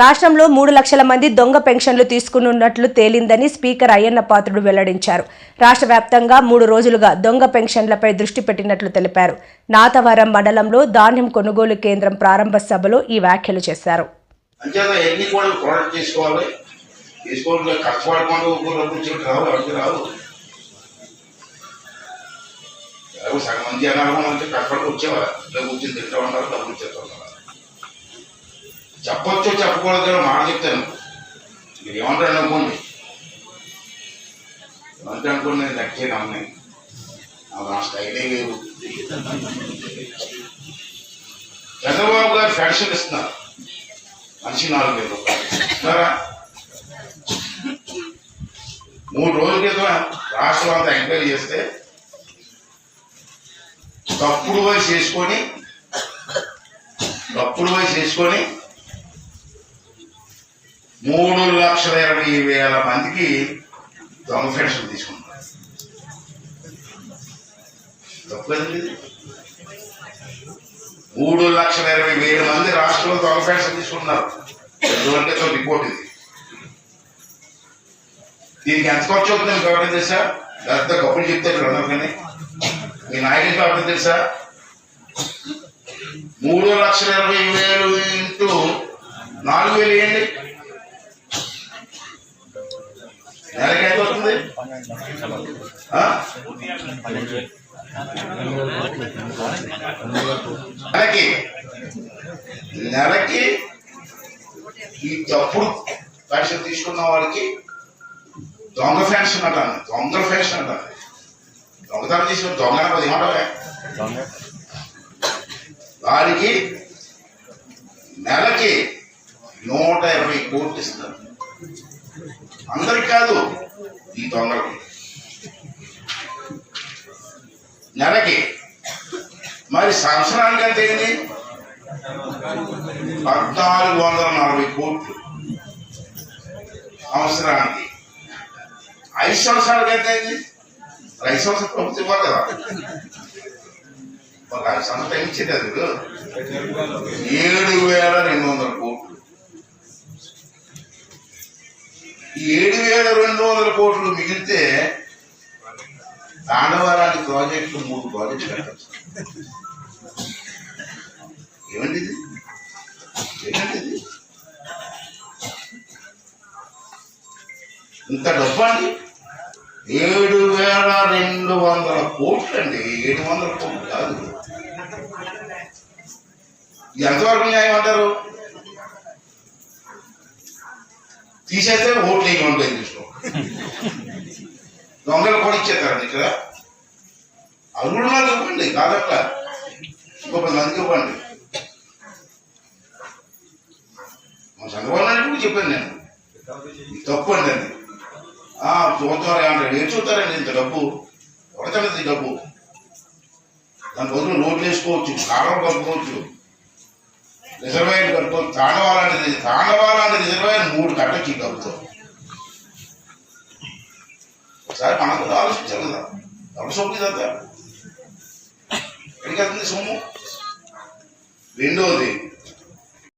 రాష్ట్రంలో మూడు లక్షల మంది దొంగ పెన్షన్లు తీసుకున్నట్లు తేలిందని స్పీకర్ అయ్యన్న పాత్రుడు వెల్లడించారు. రాష్ట్ర వ్యాప్తంగా మూడు రోజులుగా దొంగ పెన్షన్లపై దృష్టి పెట్టినట్లు తెలిపారు. నాతవరం మండలంలో ధాన్యం కొనుగోలు కేంద్రం ప్రారంభ సభలో ఈ వ్యాఖ్యలు చేశారు. అంచేత మంది కూడా ప్రొడక్ట్ తీసుకోవాలి తీసుకోవాలి కష్టపడకుండా ఊరు డబ్బులు చెట్టు చెప్పొచ్చు చెప్పకూడదు అని మాట చెప్తాను. మీరు ఏమంటారు అనుకోండి ఏమంటే అనుకోండి నేను లెక్కే నమ్మాయి నా స్టైలే లేదు చంద్రబాబు గారు ఫ్యాక్షన్ ఇస్తున్నారు. మనిషి నాలుగు వేల రూపాయలు. ఇస్తారా మూడు రోజుల క్రితం రాష్ట్రం అంతా ఎంక్వైరీ చేస్తే తప్పుడు వయసు చేసుకొని తప్పుడు వయసు చేసుకొని మూడు లక్షల ఇరవై వేల మందికి దొంగ పెన్షన్ తీసుకుంటారు తప్పదు మూడు లక్షల ఇరవై వేల మంది రాష్ట్రంలో దొంగ పెన్షన్ తీసుకున్నారు ఎందుకంటే రిపోర్ట్ ఇది. దీనికి ఎంత ఖర్చు అవుతుంది మీకు ఎవరైనా తెలుసా? పెద్ద గొప్పలు చెప్తే ఇక్కడ ఉన్నారు కానీ. మీ నాయకుడికి ఎవరైనా తెలుసా? మూడు లక్షల ఇరవై వేలు ఇంటూ నాలుగు వేలు వేయండి నెలకి ఎంత అవుతుంది నెలకి నెలకి ఈ తప్పుడు పెన్షన్ తీసుకున్న వాళ్ళకి దొంగ పెన్షన్ అంటాను దొంగ పెన్షన్ అంటాను దొంగతనం తీసుకుని దొంగ అనేది ఏమంటావే వారికి నెలకి నూట ఇరవై కోట్లు ఇస్తారు. అందరికి కాదు ఈ దొంగలకి నెలకి. మరి సంవత్సరానికి అంత ఏంటి పద్నాలుగు వందల నలభై కోట్లు. సంవత్సరానికి. ఐదు సంవత్సరాలకి ఎంత అయింది? ఐదు సంవత్సరాలు ప్రభుత్వం ఇవ్వాలి కదా. ఒక ఐదు సంవత్సరాలు ఇచ్చేది అది. ఏడు వేల రెండు వందల కోట్లు. ఈ ఏడు వేల రెండు వందల కోట్లు మిగిలితే తాండవరానికి ప్రాజెక్టు మూడు ప్రాజెక్టులు కట్టచ్చు ఏమండి ఇది ఏంటండి ఇది ఇంత డబ్బు అండి? ఏడు వేల రెండు వందల కోట్లు అండి ఏడు వందల కోట్లు కాదు. ఎంతవరకు న్యాయం అంటారు? తీసేస్తే ఓట్లు వేయమని ఉంటుంది చూసుకో దొంగలు కూడా ఇచ్చేస్తారండి ఇక్కడ. అరుణాలు ఇవ్వండి కాదట్లా ఇంకో పది మందికి ఇవ్వండి. మా చంద్రబాబు కూడా చెప్పాను నేను. తప్పు అండి అది ఆ, చూస్తారా అంటాడు. ఏం చూస్తారండి ఇంత డబ్బు? ఎవరికండి ఈ డబ్బు? దాని బదులు రోడ్లు వేసుకోవచ్చు కాలం కలుపుకోవచ్చు. రిజర్వాయర్ కట్టుకోవచ్చు తాండవాలంటే తాండవాల మూడు కట్టచ్చు ఈ డబ్బుతో ఒకసారి మనం కూడా ఆలోచించాలి కదా ఎవరు సొమ్ము ఎక్కడికి వెళ్తుంది సొమ్ము? రెండోది